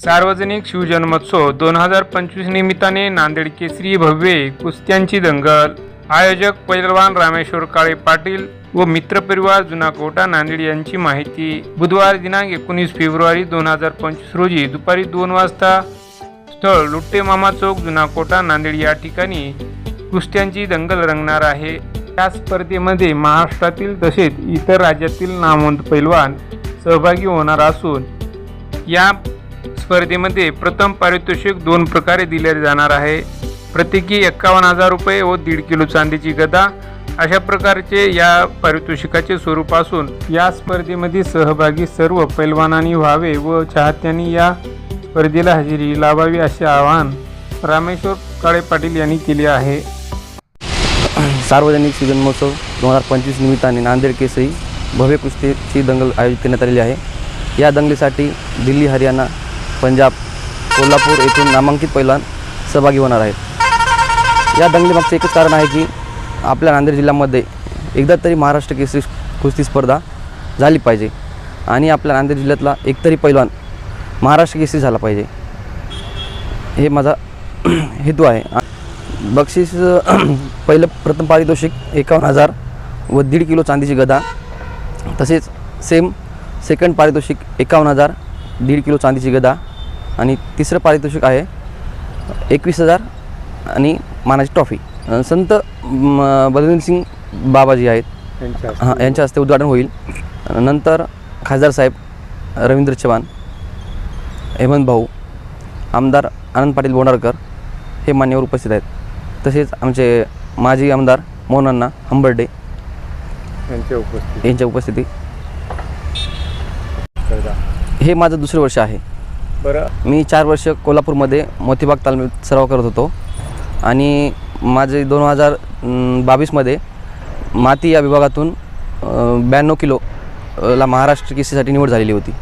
सार्वजनिक शिवजन्मोत्सव दोन हजार पंचवीस निमित्ताने नांदेड केसरी भव्य कुस्त्यांची दंगल. आयोजक पैलवान रामेश्वर काळे पाटील व मित्रपरिवार जुना कोटा नांदेड यांची माहिती. बुधवार दिनांक एकोणीस फेब्रुवारी दोन हजार पंचवीस रोजी दुपारी दोन वाजता स्थळ लुट्टे मामा चौक जुना कोटा नांदेड या ठिकाणी कुस्त्यांची दंगल रंगणार आहे. या स्पर्धेमध्ये महाराष्ट्रातील तसेच इतर राज्यातील नामवंत पैलवान सहभागी होणार असून या स्पर्धेमध्ये प्रथम पारितोषिक दोन प्रकारे दिले जाणार आहे. प्रत्येकी एक्कावन्न हजार रुपये व दीड किलो चांदीची गदा. अशा प्रकारचे या पारितोषिकाचे स्वरूप असून या स्पर्धेमध्ये सहभागी सर्व पैलवानांनी व्हावे व चाहत्यांनी या स्पर्धेला हजेरी लावावी असे आवाहन रामेश्वर काळे पाटील यांनी केले आहे. सार्वजनिक शिवजन्मोत्सव दोन हजार पंचवीस निमित्ताने नांदेड केसरी भव्य कुस्तीची दंगल आयोजित करण्यात आलेली आहे. या दंगलीसाठी दिल्ली हरियाणा पंजाब कोल्हापूर येथून नामांकित पैलवान सहभागी होणार आहेत. या दंगलीमागचं एकच कारण आहे की आपल्या नांदेड जिल्ह्यामध्ये एकदा तरी महाराष्ट्र केसरी कुस्ती स्पर्धा झाली पाहिजे आणि आपल्या नांदेड जिल्ह्यातला एकतरी पैलवान महाराष्ट्र केसरी झाला पाहिजे. हे माझा हेतू आहे. बक्षीस पहिलं प्रथम पारितोषिक एकावन्न हजार व दीड किलो चांदीची गदा. तसेच सेम सेकंड पारितोषिक एकावन्न हजार दीड किलो चांदीची गदा. आणि तिसरं पारितोषिक आहे एकवीस हजार आणि मानाची ट्रॉफी. संत सिंग बाबाजी आहेत. हां यांच्या हस्ते उद्घाटन होईल. नंतर खासदार साहेब रवींद्र चव्हाण हेमंत भाऊ आमदार आनंद पाटील बोंडारकर हे मान्यवर उपस्थित आहेत. तसेच आमचे माजी आमदार मोहनअण्णा हंबर्डे यांच्या उपस्थित यांच्या उपस्थिती हे माझं दुसरं वर्ष आहे. बरं. मी चार वर्ष कोल्हापूरमध्ये मोतीबाग तालमीत सराव करत होतो. आणि माझे दोन हजार बावीसमध्ये माती या विभागातून ब्याण्णव किलो ला महाराष्ट्र केसीसाठी निवड झालेली होती.